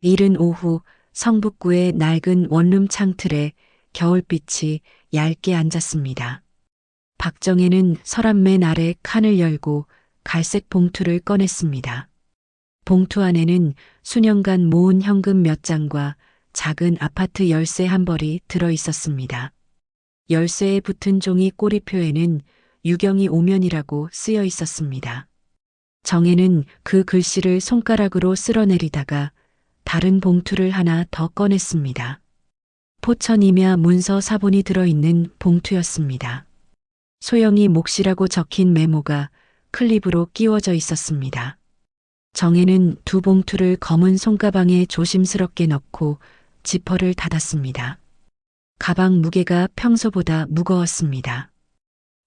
이른 오후 성북구의 낡은 원룸 창틀에 겨울빛이 얇게 앉았습니다. 박정혜는 서랍맨 아래 칸을 열고 갈색 봉투를 꺼냈습니다. 봉투 안에는 수년간 모은 현금 몇 장과 작은 아파트 열쇠 한 벌이 들어 있었습니다. 열쇠에 붙은 종이 꼬리표에는 유경이 오면이라고 쓰여 있었습니다. 정혜는 그 글씨를 손가락으로 쓸어내리다가 다른 봉투를 하나 더 꺼냈습니다. 포천이며 문서 사본이 들어있는 봉투였습니다. 소영이 몫이라고 적힌 메모가 클립으로 끼워져 있었습니다. 정혜는 두 봉투를 검은 손가방에 조심스럽게 넣고 지퍼를 닫았습니다. 가방 무게가 평소보다 무거웠습니다.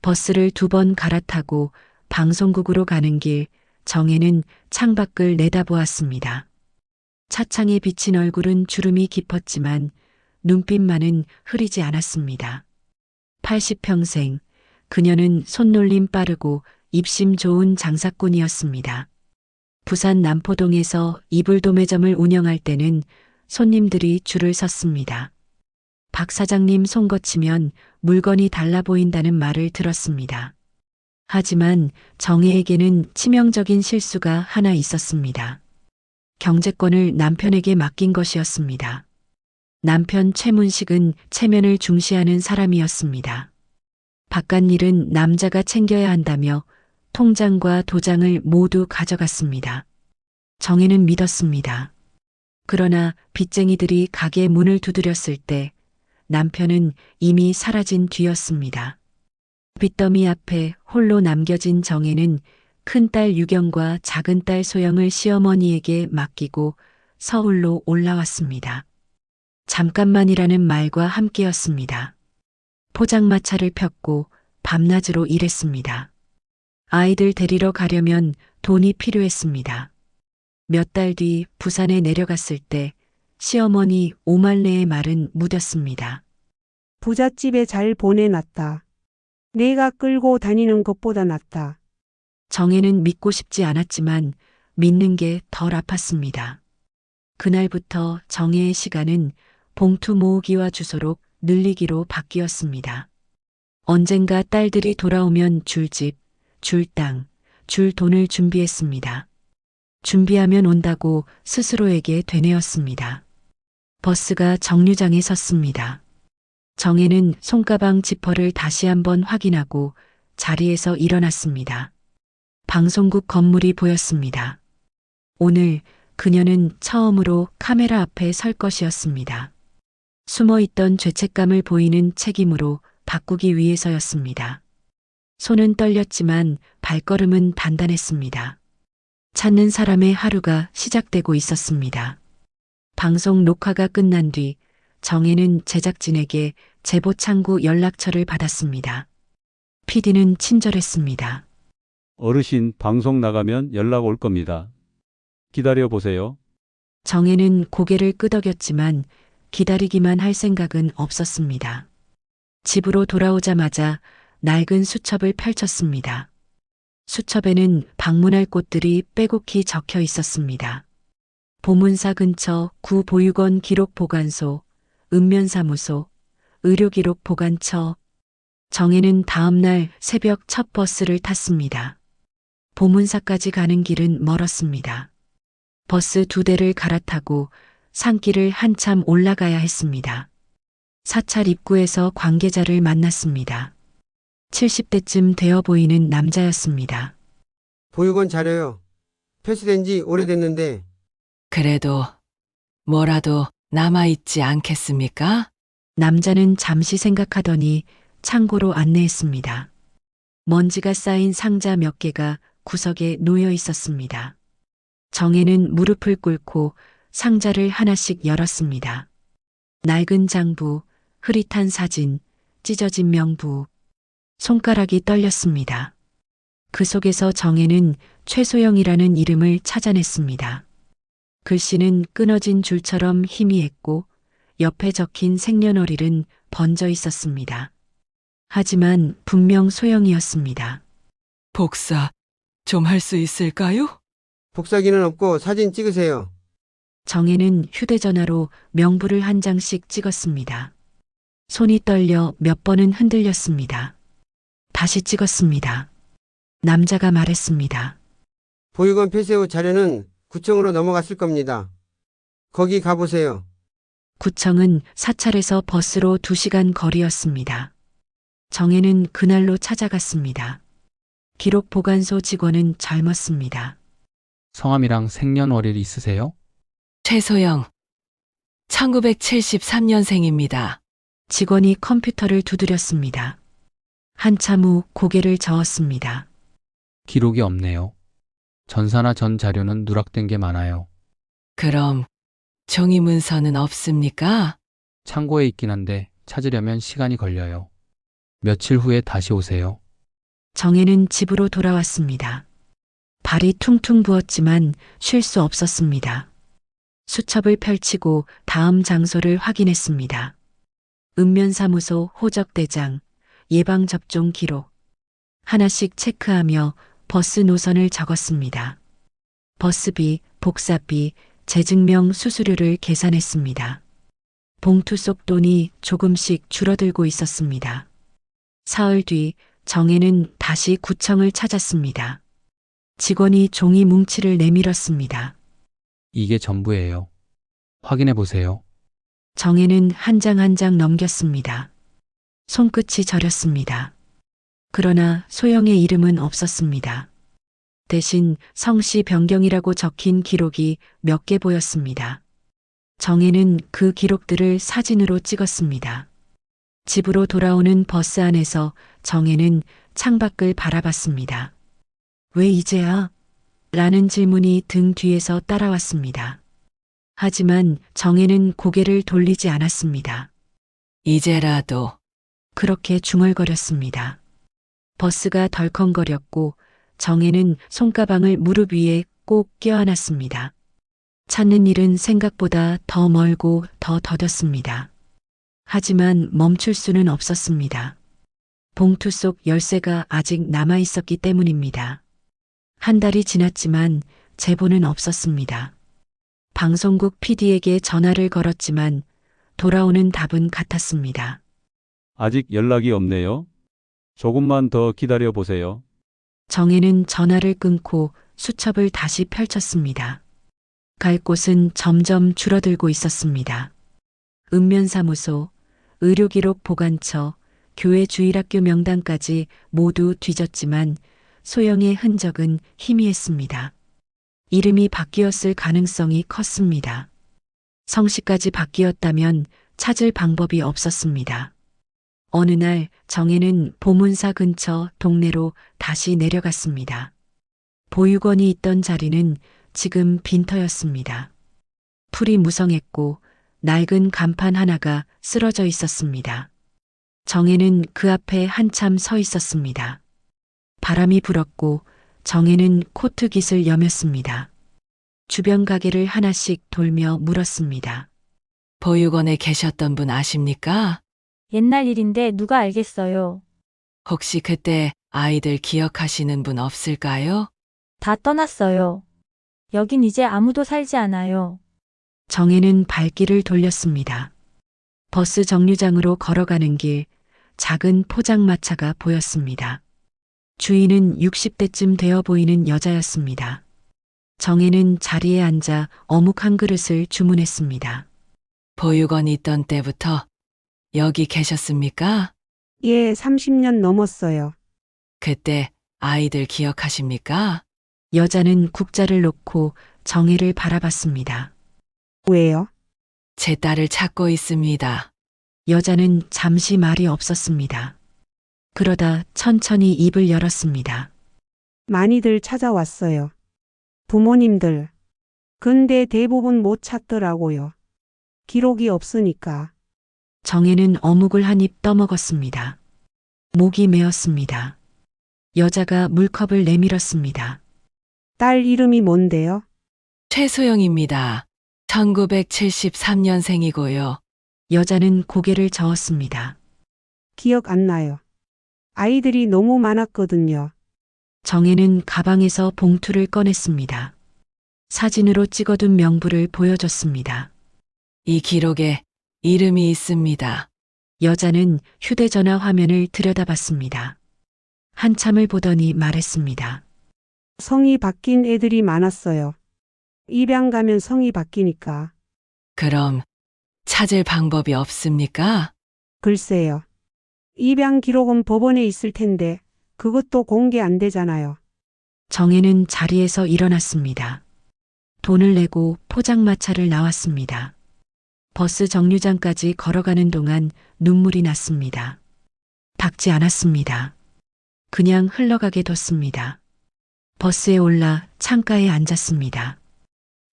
버스를 두 번 갈아타고 방송국으로 가는 길 정혜는 창밖을 내다보았습니다. 차창에 비친 얼굴은 주름이 깊었지만 눈빛만은 흐리지 않았습니다. 80평생 그녀는 손놀림 빠르고 입심 좋은 장사꾼이었습니다. 부산 남포동에서 이불 도매점을 운영할 때는 손님들이 줄을 섰습니다. 박 사장님 손 거치면 물건이 달라 보인다는 말을 들었습니다. 하지만 정혜에게는 치명적인 실수가 하나 있었습니다. 경제권을 남편에게 맡긴 것이었습니다. 남편 최문식은 체면을 중시하는 사람이었습니다. 바깥 일은 남자가 챙겨야 한다며 통장과 도장을 모두 가져갔습니다. 정혜는 믿었습니다. 그러나 빚쟁이들이 가게 문을 두드렸을 때 남편은 이미 사라진 뒤였습니다. 빚더미 앞에 홀로 남겨진 정혜는 큰딸 유경과 작은딸 소영을 시어머니에게 맡기고 서울로 올라왔습니다. 잠깐만이라는 말과 함께였습니다. 포장마차를 폈고 밤낮으로 일했습니다. 아이들 데리러 가려면 돈이 필요했습니다. 몇 달 뒤 부산에 내려갔을 때 시어머니 오말레의 말은 묻었습니다. 부잣집에 잘 보내놨다. 내가 끌고 다니는 것보다 낫다. 정혜는 믿고 싶지 않았지만 믿는 게 덜 아팠습니다. 그날부터 정혜의 시간은 봉투 모으기와 주소로 늘리기로 바뀌었습니다. 언젠가 딸들이 돌아오면 줄 집, 줄 땅, 줄 돈을 준비했습니다. 준비하면 온다고 스스로에게 되뇌었습니다. 버스가 정류장에 섰습니다. 정혜는 손가방 지퍼를 다시 한번 확인하고 자리에서 일어났습니다. 방송국 건물이 보였습니다. 오늘 그녀는 처음으로 카메라 앞에 설 것이었습니다. 숨어 있던 죄책감을 보이는 책임으로 바꾸기 위해서였습니다. 손은 떨렸지만 발걸음은 단단했습니다. 찾는 사람의 하루가 시작되고 있었습니다. 방송 녹화가 끝난 뒤 정혜는 제작진에게 제보 창구 연락처를 받았습니다. PD는 친절했습니다. 어르신 방송 나가면 연락 올 겁니다. 기다려 보세요. 정혜는 고개를 끄덕였지만 기다리기만 할 생각은 없었습니다. 집으로 돌아오자마자 낡은 수첩을 펼쳤습니다. 수첩에는 방문할 곳들이 빼곡히 적혀 있었습니다. 보문사 근처 구보육원 기록 보관소, 읍면사무소, 의료기록 보관처. 정혜는 다음날 새벽 첫 버스를 탔습니다. 보문사까지 가는 길은 멀었습니다. 버스 두 대를 갈아타고 산길을 한참 올라가야 했습니다. 사찰 입구에서 관계자를 만났습니다. 70대쯤 되어 보이는 남자였습니다. 보육원 자료요. 표시된 지 오래됐는데 그래도 뭐라도 남아있지 않겠습니까? 남자는 잠시 생각하더니 창고로 안내했습니다. 먼지가 쌓인 상자 몇 개가 구석에 놓여 있었습니다. 정혜는 무릎을 꿇고 상자를 하나씩 열었습니다. 낡은 장부, 흐릿한 사진, 찢어진 명부, 손가락이 떨렸습니다. 그 속에서 정혜는 최소영이라는 이름을 찾아냈습니다. 글씨는 끊어진 줄처럼 희미했고 옆에 적힌 생년월일은 번져 있었습니다. 하지만 분명 소영이었습니다. 복사 좀 할 수 있을까요? 복사기는 없고 사진 찍으세요. 정혜는 휴대전화로 명부를 한 장씩 찍었습니다. 손이 떨려 몇 번은 흔들렸습니다. 다시 찍었습니다. 남자가 말했습니다. 보육원 폐쇄 후 자료는 구청으로 넘어갔을 겁니다. 거기 가보세요. 구청은 사찰에서 버스로 2시간 거리였습니다. 정혜는 그날로 찾아갔습니다. 기록 보관소 직원은 젊었습니다. 성함이랑 생년월일 있으세요? 최소영. 1973년생입니다. 직원이 컴퓨터를 두드렸습니다. 한참 후 고개를 저었습니다. 기록이 없네요. 전사나 전 자료는 누락된 게 많아요. 그럼 종이 문서는 없습니까? 창고에 있긴 한데 찾으려면 시간이 걸려요. 며칠 후에 다시 오세요. 정혜는 집으로 돌아왔습니다. 발이 퉁퉁 부었지만 쉴 수 없었습니다. 수첩을 펼치고 다음 장소를 확인했습니다. 읍면사무소 호적대장, 예방접종 기록. 하나씩 체크하며 버스 노선을 적었습니다. 버스비, 복사비, 재증명 수수료를 계산했습니다. 봉투 속 돈이 조금씩 줄어들고 있었습니다. 사흘 뒤 정혜는 다시 구청을 찾았습니다. 직원이 종이 뭉치를 내밀었습니다. 이게 전부예요. 확인해 보세요. 정혜는 한 장 한 장 넘겼습니다. 손끝이 저렸습니다. 그러나 소영의 이름은 없었습니다. 대신 성씨 변경이라고 적힌 기록이 몇 개 보였습니다. 정혜는 그 기록들을 사진으로 찍었습니다. 집으로 돌아오는 버스 안에서 정혜는 창밖을 바라봤습니다. 왜 이제야? 라는 질문이 등 뒤에서 따라왔습니다. 하지만 정혜는 고개를 돌리지 않았습니다. 이제라도 그렇게 중얼거렸습니다. 버스가 덜컹거렸고 정혜는 손가방을 무릎 위에 꼭 껴안았습니다. 찾는 일은 생각보다 더 멀고 더 더뎠습니다. 하지만 멈출 수는 없었습니다. 봉투 속 열쇠가 아직 남아 있었기 때문입니다. 한 달이 지났지만 제보는 없었습니다. 방송국 PD에게 전화를 걸었지만 돌아오는 답은 같았습니다. 아직 연락이 없네요. 조금만 더 기다려 보세요. 정혜는 전화를 끊고 수첩을 다시 펼쳤습니다. 갈 곳은 점점 줄어들고 있었습니다. 읍면사무소, 의료기록 보관처, 교회 주일학교 명단까지 모두 뒤졌지만 소영의 흔적은 희미했습니다. 이름이 바뀌었을 가능성이 컸습니다. 성씨까지 바뀌었다면 찾을 방법이 없었습니다. 어느 날 정혜는 보문사 근처 동네로 다시 내려갔습니다. 보육원이 있던 자리는 지금 빈터였습니다. 풀이 무성했고 낡은 간판 하나가 쓰러져 있었습니다. 정혜는 그 앞에 한참 서 있었습니다. 바람이 불었고 정혜는 코트 깃을 여몄습니다. 주변 가게를 하나씩 돌며 물었습니다. 보육원에 계셨던 분 아십니까? 옛날 일인데 누가 알겠어요. 혹시 그때 아이들 기억하시는 분 없을까요? 다 떠났어요. 여긴 이제 아무도 살지 않아요. 정혜는 발길을 돌렸습니다. 버스 정류장으로 걸어가는 길, 작은 포장마차가 보였습니다. 주인은 60대쯤 되어 보이는 여자였습니다. 정혜는 자리에 앉아 어묵 한 그릇을 주문했습니다. 보육원이 있던 때부터 여기 계셨습니까? 예, 30년 넘었어요. 그때 아이들 기억하십니까? 여자는 국자를 놓고 정혜를 바라봤습니다. 왜요? 제 딸을 찾고 있습니다. 여자는 잠시 말이 없었습니다. 그러다 천천히 입을 열었습니다. 많이들 찾아왔어요. 부모님들. 근데 대부분 못 찾더라고요. 기록이 없으니까. 정혜는 어묵을 한 입 떠먹었습니다. 목이 메었습니다. 여자가 물컵을 내밀었습니다. 딸 이름이 뭔데요? 최소영입니다. 1973년생이고요. 여자는 고개를 저었습니다. 기억 안 나요. 아이들이 너무 많았거든요. 정혜는 가방에서 봉투를 꺼냈습니다. 사진으로 찍어둔 명부를 보여줬습니다. 이 기록에 이름이 있습니다. 여자는 휴대전화 화면을 들여다봤습니다. 한참을 보더니 말했습니다. 성이 바뀐 애들이 많았어요. 입양 가면 성이 바뀌니까. 그럼 찾을 방법이 없습니까? 글쎄요. 입양 기록은 법원에 있을 텐데 그것도 공개 안 되잖아요. 정혜는 자리에서 일어났습니다. 돈을 내고 포장마차를 나왔습니다. 버스 정류장까지 걸어가는 동안 눈물이 났습니다. 닦지 않았습니다. 그냥 흘러가게 뒀습니다. 버스에 올라 창가에 앉았습니다.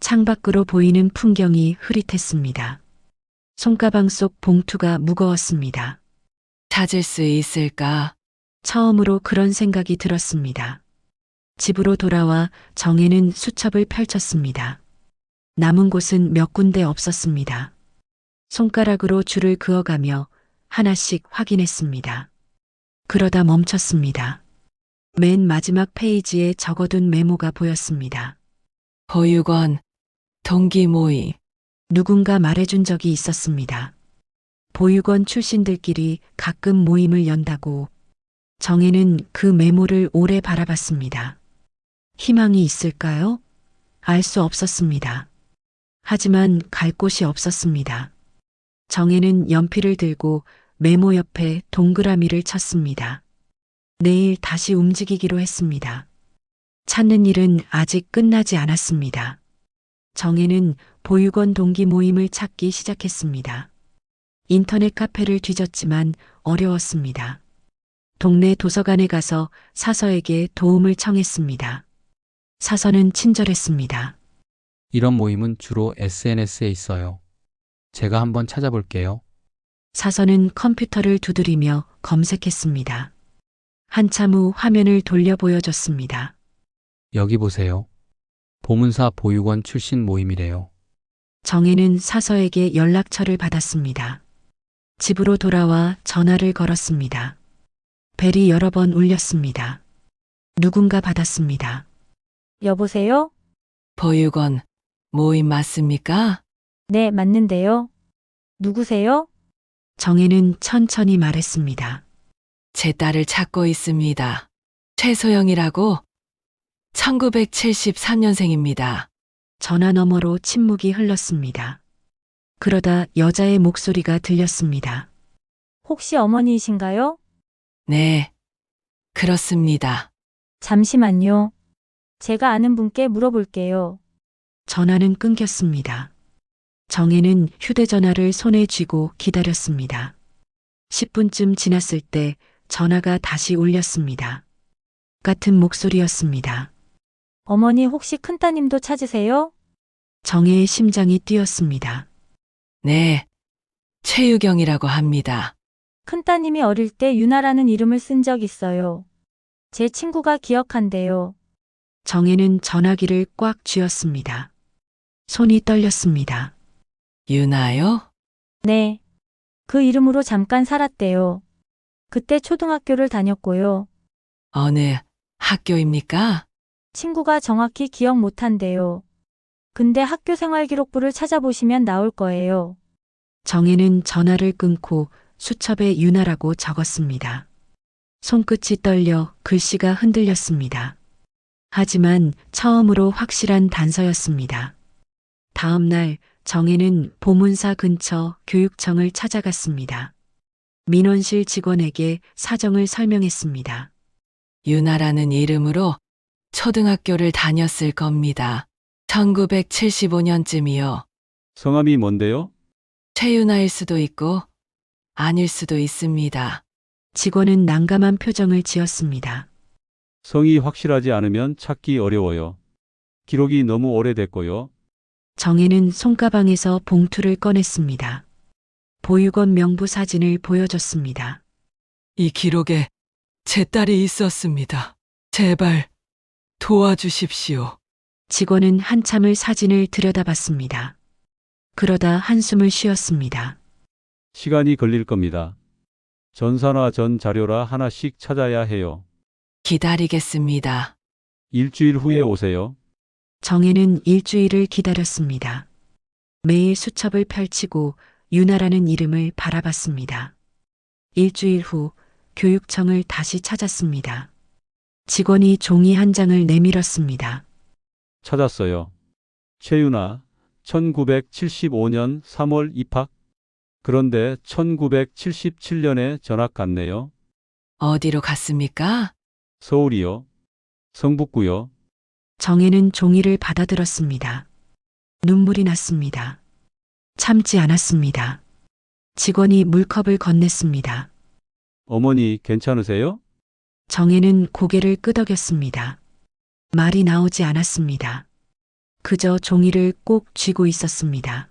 창밖으로 보이는 풍경이 흐릿했습니다. 손가방 속 봉투가 무거웠습니다. 찾을 수 있을까? 처음으로 그런 생각이 들었습니다. 집으로 돌아와 정혜는 수첩을 펼쳤습니다. 남은 곳은 몇 군데 없었습니다. 손가락으로 줄을 그어가며 하나씩 확인했습니다. 그러다 멈췄습니다. 맨 마지막 페이지에 적어둔 메모가 보였습니다. 보육원, 동기 모임, 누군가 말해준 적이 있었습니다. 보육원 출신들끼리 가끔 모임을 연다고 정혜는 그 메모를 오래 바라봤습니다. 희망이 있을까요? 알 수 없었습니다. 하지만 갈 곳이 없었습니다. 정혜는 연필을 들고 메모 옆에 동그라미를 쳤습니다. 내일 다시 움직이기로 했습니다. 찾는 일은 아직 끝나지 않았습니다. 정혜는 보육원 동기 모임을 찾기 시작했습니다. 인터넷 카페를 뒤졌지만 어려웠습니다. 동네 도서관에 가서 사서에게 도움을 청했습니다. 사서는 친절했습니다. 이런 모임은 주로 SNS에 있어요. 제가 한번 찾아볼게요. 사서는 컴퓨터를 두드리며 검색했습니다. 한참 후 화면을 돌려 보여줬습니다. 여기 보세요. 보문사 보육원 출신 모임이래요. 정혜는 사서에게 연락처를 받았습니다. 집으로 돌아와 전화를 걸었습니다. 벨이 여러 번 울렸습니다. 누군가 받았습니다. 여보세요? 보육원, 모임 맞습니까? 네, 맞는데요. 누구세요? 정혜는 천천히 말했습니다. 제 딸을 찾고 있습니다. 최소영이라고 1973년생입니다. 전화 너머로 침묵이 흘렀습니다. 그러다 여자의 목소리가 들렸습니다. 혹시 어머니이신가요? 네, 그렇습니다. 잠시만요. 제가 아는 분께 물어볼게요. 전화는 끊겼습니다. 정혜는 휴대전화를 손에 쥐고 기다렸습니다. 10분쯤 지났을 때 전화가 다시 울렸습니다. 같은 목소리였습니다. 어머니 혹시 큰따님도 찾으세요? 정혜의 심장이 뛰었습니다. 네, 최유경이라고 합니다. 큰따님이 어릴 때 유나라는 이름을 쓴 적 있어요. 제 친구가 기억한대요. 정혜는 전화기를 꽉 쥐었습니다. 손이 떨렸습니다. 유나요? 네. 그 이름으로 잠깐 살았대요. 그때 초등학교를 다녔고요. 어느 학교입니까? 친구가 정확히 기억 못한대요. 근데 학교 생활 기록부를 찾아보시면 나올 거예요. 정혜는 전화를 끊고 수첩에 유나라고 적었습니다. 손끝이 떨려 글씨가 흔들렸습니다. 하지만 처음으로 확실한 단서였습니다. 다음 날 정혜는 보문사 근처 교육청을 찾아갔습니다. 민원실 직원에게 사정을 설명했습니다. 유나라는 이름으로 초등학교를 다녔을 겁니다. 1975년쯤이요. 성함이 뭔데요? 최유나일 수도 있고 아닐 수도 있습니다. 직원은 난감한 표정을 지었습니다. 성이 확실하지 않으면 찾기 어려워요. 기록이 너무 오래됐고요. 정혜는 손가방에서 봉투를 꺼냈습니다. 보육원 명부 사진을 보여줬습니다. 이 기록에 제 딸이 있었습니다. 제발 도와주십시오. 직원은 한참을 사진을 들여다봤습니다. 그러다 한숨을 쉬었습니다. 시간이 걸릴 겁니다. 전산화 전 자료라 하나씩 찾아야 해요. 기다리겠습니다. 일주일 후에 오세요. 정혜는 일주일을 기다렸습니다. 매일 수첩을 펼치고 유나라는 이름을 바라봤습니다. 일주일 후 교육청을 다시 찾았습니다. 직원이 종이 한 장을 내밀었습니다. 찾았어요. 최윤아, 1975년 3월 입학. 그런데 1977년에 전학 갔네요. 어디로 갔습니까? 서울이요. 성북구요. 정혜는 종이를 받아들었습니다. 눈물이 났습니다. 참지 않았습니다. 직원이 물컵을 건넸습니다. 어머니 괜찮으세요? 정혜는 고개를 끄덕였습니다. 말이 나오지 않았습니다. 그저 종이를 꼭 쥐고 있었습니다.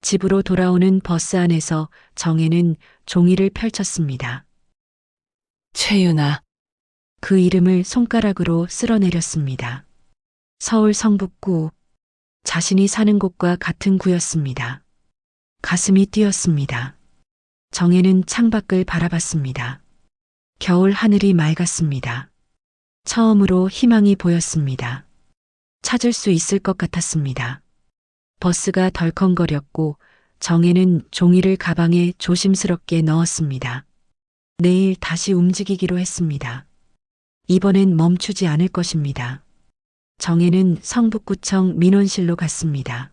집으로 돌아오는 버스 안에서 정혜는 종이를 펼쳤습니다. 최윤아, 그 이름을 손가락으로 쓸어내렸습니다. 서울 성북구. 자신이 사는 곳과 같은 구였습니다. 가슴이 뛰었습니다. 정혜는 창밖을 바라봤습니다. 겨울 하늘이 맑았습니다. 처음으로 희망이 보였습니다. 찾을 수 있을 것 같았습니다. 버스가 덜컹거렸고 정혜는 종이를 가방에 조심스럽게 넣었습니다. 내일 다시 움직이기로 했습니다. 이번엔 멈추지 않을 것입니다. 정혜는 성북구청 민원실로 갔습니다.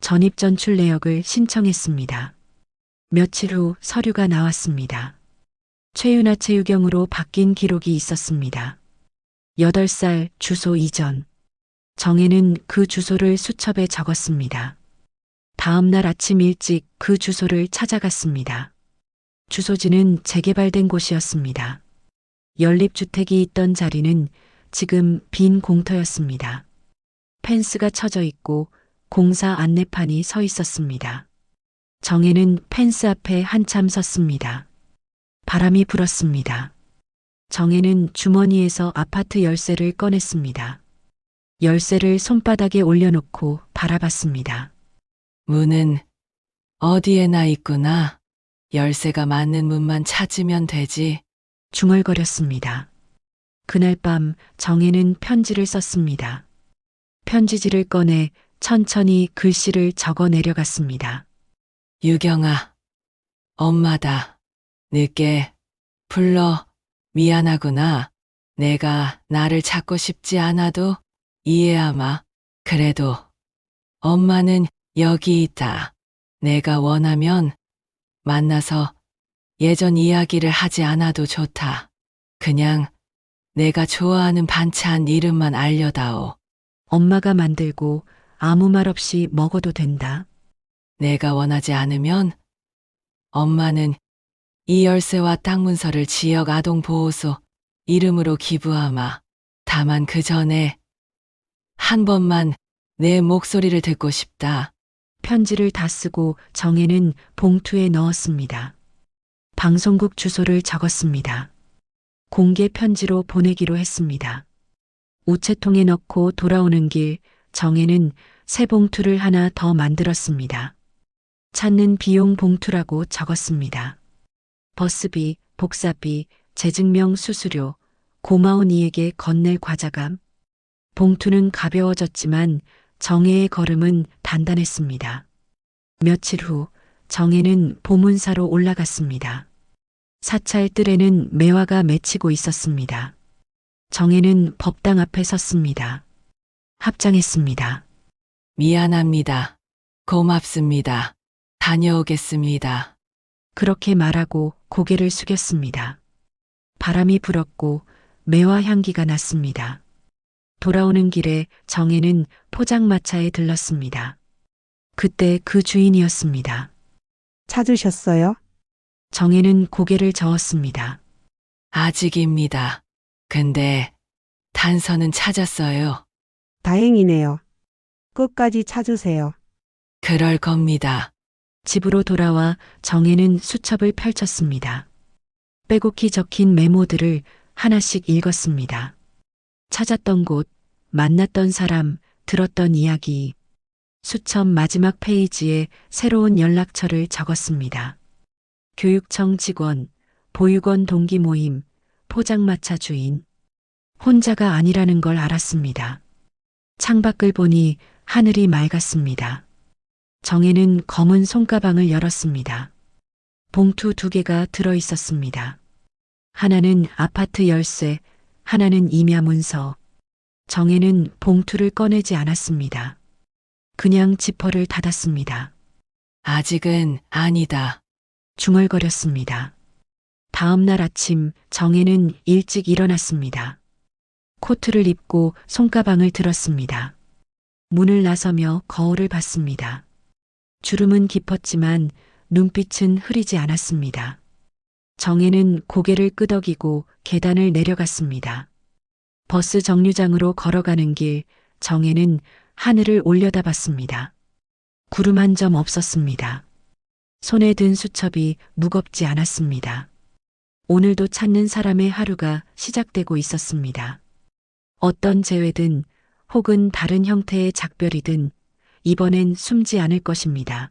전입 전출 내역을 신청했습니다. 며칠 후 서류가 나왔습니다. 최윤아 체유경으로 바뀐 기록이 있었습니다. 8살 주소 이전. 정혜는 그 주소를 수첩에 적었습니다. 다음 날 아침 일찍 그 주소를 찾아갔습니다. 주소지는 재개발된 곳이었습니다. 연립주택이 있던 자리는 지금 빈 공터였습니다. 펜스가 쳐져 있고 공사 안내판이 서 있었습니다. 정혜는 펜스 앞에 한참 섰습니다. 바람이 불었습니다. 정혜는 주머니에서 아파트 열쇠를 꺼냈습니다. 열쇠를 손바닥에 올려놓고 바라봤습니다. 문은 어디에나 있구나. 열쇠가 맞는 문만 찾으면 되지. 중얼거렸습니다. 그날 밤 정혜는 편지를 썼습니다. 편지지를 꺼내 천천히 글씨를 적어 내려갔습니다. 유경아, 엄마다. 늦게 불러 미안하구나. 내가 나를 찾고 싶지 않아도 이해하마. 그래도 엄마는 여기 있다. 내가 원하면 만나서 예전 이야기를 하지 않아도 좋다. 그냥 내가 좋아하는 반찬 이름만 알려다오. 엄마가 만들고 아무 말 없이 먹어도 된다. 내가 원하지 않으면 엄마는 이 열쇠와 땅 문서를 지역 아동 보호소 이름으로 기부하마. 다만 그 전에 한 번만 내 목소리를 듣고 싶다. 편지를 다 쓰고 정혜는 봉투에 넣었습니다. 방송국 주소를 적었습니다. 공개 편지로 보내기로 했습니다. 우체통에 넣고 돌아오는 길 정혜는 새 봉투를 하나 더 만들었습니다. 찾는 비용 봉투라고 적었습니다. 버스비, 복사비, 재증명 수수료, 고마운 이에게 건넬 과자감. 봉투는 가벼워졌지만 정혜의 걸음은 단단했습니다. 며칠 후 정혜는 보문사로 올라갔습니다. 사찰 뜰에는 매화가 맺히고 있었습니다. 정혜는 법당 앞에 섰습니다. 합장했습니다. 미안합니다. 고맙습니다. 다녀오겠습니다. 그렇게 말하고 고개를 숙였습니다. 바람이 불었고 매화 향기가 났습니다. 돌아오는 길에 정혜는 포장마차에 들렀습니다. 그때 그 주인이었습니다. 찾으셨어요? 정혜는 고개를 저었습니다. 아직입니다. 근데 단서는 찾았어요. 다행이네요. 끝까지 찾으세요. 그럴 겁니다. 집으로 돌아와 정혜는 수첩을 펼쳤습니다. 빼곡히 적힌 메모들을 하나씩 읽었습니다. 찾았던 곳, 만났던 사람, 들었던 이야기. 수첩 마지막 페이지에 새로운 연락처를 적었습니다. 교육청 직원, 보육원 동기 모임, 포장마차 주인. 혼자가 아니라는 걸 알았습니다. 창밖을 보니 하늘이 맑았습니다. 정혜는 검은 손가방을 열었습니다. 봉투 두 개가 들어 있었습니다. 하나는 아파트 열쇠, 하나는 임야 문서. 정혜는 봉투를 꺼내지 않았습니다. 그냥 지퍼를 닫았습니다. 아직은 아니다. 중얼거렸습니다. 다음 날 아침 정혜는 일찍 일어났습니다. 코트를 입고 손가방을 들었습니다. 문을 나서며 거울을 봤습니다. 주름은 깊었지만 눈빛은 흐리지 않았습니다. 정혜는 고개를 끄덕이고 계단을 내려갔습니다. 버스 정류장으로 걸어가는 길 정혜는 하늘을 올려다봤습니다. 구름 한 점 없었습니다. 손에 든 수첩이 무겁지 않았습니다. 오늘도 찾는 사람의 하루가 시작되고 있었습니다. 어떤 재회든 혹은 다른 형태의 작별이든 이번엔 숨지 않을 것입니다.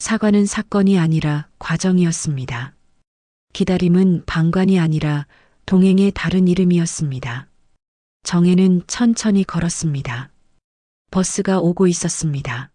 사과는 사건이 아니라 과정이었습니다. 기다림은 방관이 아니라 동행의 다른 이름이었습니다. 정혜는 천천히 걸었습니다. 버스가 오고 있었습니다.